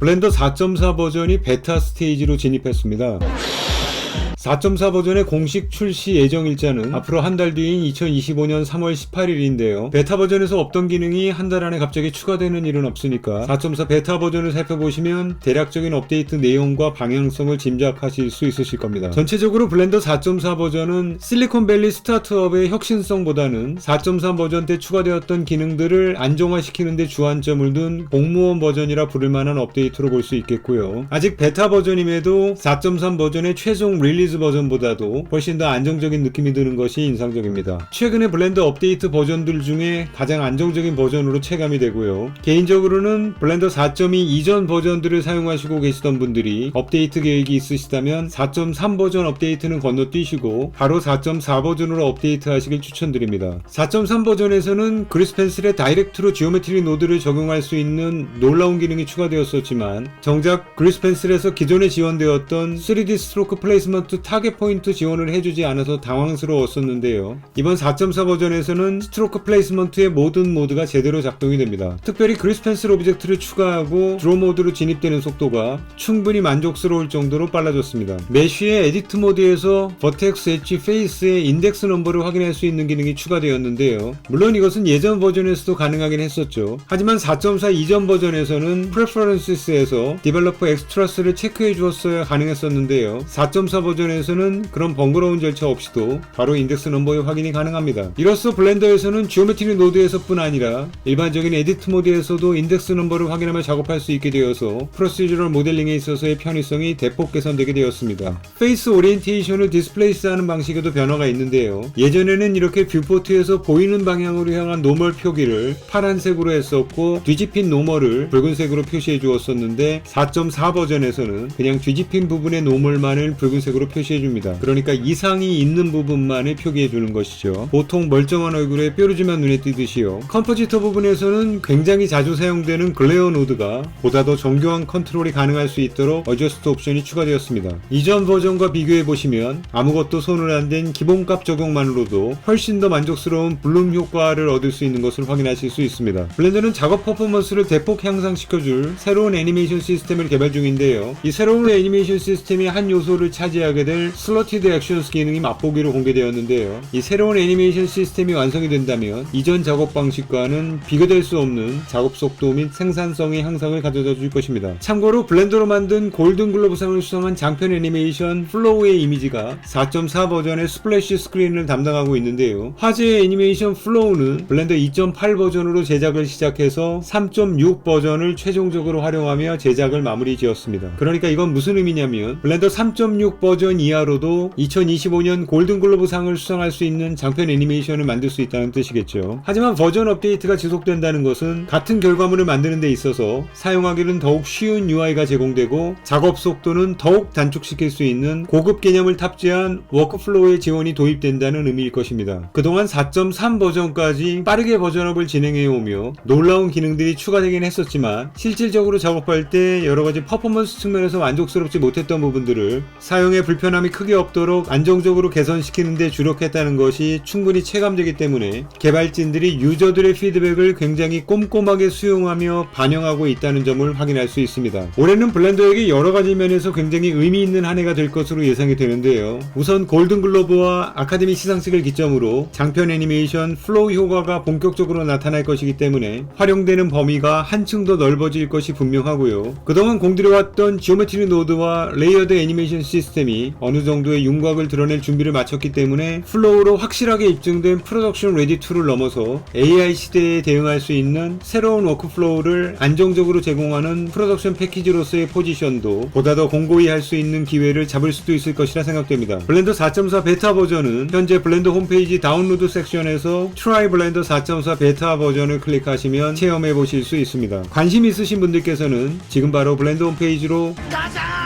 블렌더 4.4 버전이 베타 스테이지로 진입했습니다. 4.4 버전의 공식 출시 예정 일자는 앞으로 한 달 뒤인 2025년 3월 18일인데요. 베타 버전에서 없던 기능이 한 달 안에 갑자기 추가되는 일은 없으니까 4.4 베타 버전을 살펴보시면 대략적인 업데이트 내용과 방향성을 짐작하실 수 있으실 겁니다. 전체적으로 블렌더 4.4 버전은 실리콘밸리 스타트업의 혁신성보다는 4.3 버전 때 추가되었던 기능들을 안정화시키는 데 주안점을 둔 공무원 버전이라 부를 만한 업데이트로 볼 수 있겠고요. 아직 베타 버전임에도 4.3 버전의 최종 릴리즈 버전보다도 훨씬 더 안정적인 느낌이 드는 것이 인상적입니다. 최근에 블렌더 업데이트 버전들 중에 가장 안정적인 버전으로 체감이 되고요. 개인적으로는 블렌더 4.2 이전 버전들을 사용하시고 계시던 분들이 업데이트 계획이 있으시다면 4.3 버전 업데이트는 건너뛰시고 바로 4.4 버전으로 업데이트 하시길 추천드립니다. 4.3 버전에서는 그리스 펜슬의 다이렉트로 지오메트리 노드를 적용할 수 있는 놀라운 기능이 추가되었었지만 정작 그리스 펜슬에서 기존에 지원되었던 3D 스트로크 플레이스먼트 타겟 포인트 지원을 해주지 않아서 당황스러웠었는데요. 이번 4.4 버전에서는 스트로크 플레이스먼트의 모든 모드가 제대로 작동이 됩니다. 특별히 그리스 펜슬 오브젝트를 추가하고 드로 모드로 진입되는 속도가 충분히 만족스러울 정도로 빨라졌습니다. 메쉬의 에디트 모드에서 버텍스 엣지 페이스의 인덱스 넘버를 확인할 수 있는 기능이 추가되었는데요. 물론 이것은 예전 버전에서도 가능하긴 했었죠. 하지만 4.4 이전 버전에서는 프레퍼런시스에서 디벨로퍼 엑스트라스를 체크해 주었어야 가능했었는데요. 4.4 버전에 서는 그런 번거로운 절차 없이도 바로 인덱스 넘버의 확인이 가능합니다. 이로써 블렌더에서는 지오메트리 노드에서뿐 아니라 일반적인 에디트 모드에서도 인덱스 넘버를 확인하며 작업할 수 있게 되어서 프로시저럴 모델링에 있어서의 편의성이 대폭 개선되게 되었습니다. 페이스 오리엔테이션을 디스플레이스하는 방식에도 변화가 있는데요. 예전에는 이렇게 뷰포트에서 보이는 방향으로 향한 노멀 표기를 파란색으로 했었고 뒤집힌 노멀을 붉은색으로 표시해 주었었는데 4.4 버전에서는 그냥 뒤집힌 부분의 노멀만을 붉은색으로 표시해 줍니다. 그러니까 이상이 있는 부분만을 표기해 주는 것이죠. 보통 멀쩡한 얼굴에 뾰루지만 눈에 띄듯이요. 컴포지터 부분에서는 굉장히 자주 사용되는 글레어 노드가 보다 더 정교한 컨트롤이 가능할 수 있도록 어저스트 옵션이 추가되었습니다. 이전 버전과 비교해 보시면 아무것도 손을 안 댄 기본값 적용만으로도 훨씬 더 만족스러운 블룸 효과를 얻을 수 있는 것을 확인하실 수 있습니다. 블렌더는 작업 퍼포먼스를 대폭 향상시켜줄 새로운 애니메이션 시스템을 개발 중인데요. 이 새로운 애니메이션 시스템이 한 요소를 차지하게 될 슬러티드 액션스 기능이 맛보기로 공개되었는데요. 이 새로운 애니메이션 시스템이 완성이 된다면 이전 작업 방식과는 비교될 수 없는 작업 속도 및 생산성의 향상을 가져다 줄 것입니다. 참고로 블렌더로 만든 골든 글로브상을 수상한 장편 애니메이션 플로우의 이미지가 4.4 버전의 스플래시 스크린을 담당하고 있는데요. 화제의 애니메이션 플로우는 블렌더 2.8 버전으로 제작을 시작해서 3.6 버전을 최종적으로 활용하며 제작을 마무리 지었습니다. 그러니까 이건 무슨 의미냐면 블렌더 3.6 버전 이하로도 2025년 골든글로브상을 수상할 수 있는 장편 애니메이션을 만들 수 있다는 뜻이겠죠. 하지만 버전 업데이트가 지속된다는 것은 같은 결과물을 만드는 데 있어서 사용하기는 더욱 쉬운 UI가 제공되고 작업 속도는 더욱 단축시킬 수 있는 고급 개념을 탑재한 워크플로우의 지원이 도입된다는 의미일 것입니다. 그동안 4.3 버전까지 빠르게 버전업을 진행해 오며 놀라운 기능들이 추가되긴 했었지만 실질적으로 작업할 때 여러 가지 퍼포먼스 측면에서 만족스럽지 못했던 부분들을 사용에 불편 함이 크게 없도록 안정적으로 개선시키는 데 주력했다는 것이 충분히 체감되기 때문에 개발진들이 유저들의 피드백을 굉장히 꼼꼼하게 수용하며 반영하고 있다는 점을 확인할 수 있습니다. 올해는 블렌더에게 여러 가지 면에서 굉장히 의미 있는 한 해가 될 것으로 예상이 되는데요. 우선 골든글로브와 아카데미 시상식을 기점으로 장편 애니메이션 플로우 효과가 본격적으로 나타날 것이기 때문에 활용되는 범위가 한층 더 넓어질 것이 분명하고요. 그동안 공들여왔던 지오메트리 노드와 레이어드 애니메이션 시스템이 어느 정도의 윤곽을 드러낼 준비를 마쳤기 때문에 플로우로 확실하게 입증된 프로덕션 레디 2를 넘어서 AI 시대에 대응할 수 있는 새로운 워크플로우를 안정적으로 제공하는 프로덕션 패키지로서의 포지션도 보다 더 공고히 할 수 있는 기회를 잡을 수도 있을 것이라 생각됩니다. 블렌더 4.4 베타 버전은 현재 블렌더 홈페이지 다운로드 섹션에서 트라이 블렌더 4.4 베타 버전을 클릭하시면 체험해 보실 수 있습니다. 관심 있으신 분들께서는 지금 바로 블렌더 홈페이지로 가자!